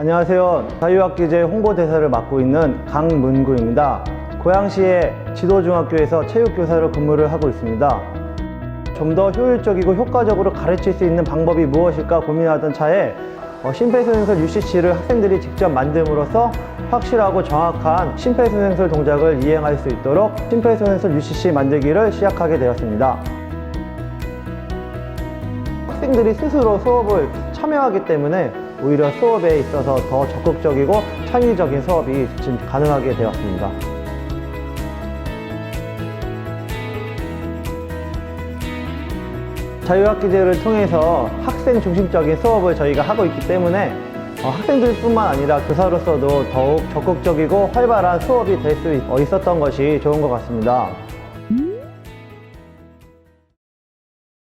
안녕하세요. 자유학기제 홍보대사를 맡고 있는 강문구입니다. 고양시의 지도중학교에서 체육교사로 근무를 하고 있습니다. 좀 더 효율적이고 효과적으로 가르칠 수 있는 방법이 무엇일까 고민하던 차에 어, 심폐소생술 UCC를 학생들이 직접 만듦으로써 확실하고 정확한 심폐소생술 동작을 이행할 수 있도록 심폐소생술 UCC 만들기를 시작하게 되었습니다. 학생들이 스스로 수업을 참여하기 때문에 오히려 수업에 있어서 더 적극적이고 창의적인 수업이 지금 가능하게 되었습니다. 자유학기제를 통해서 학생 중심적인 수업을 저희가 하고 있기 때문에 어, 학생들뿐만 아니라 교사로서도 더욱 적극적이고 활발한 수업이 될 수 있었던 것이 좋은 것 같습니다.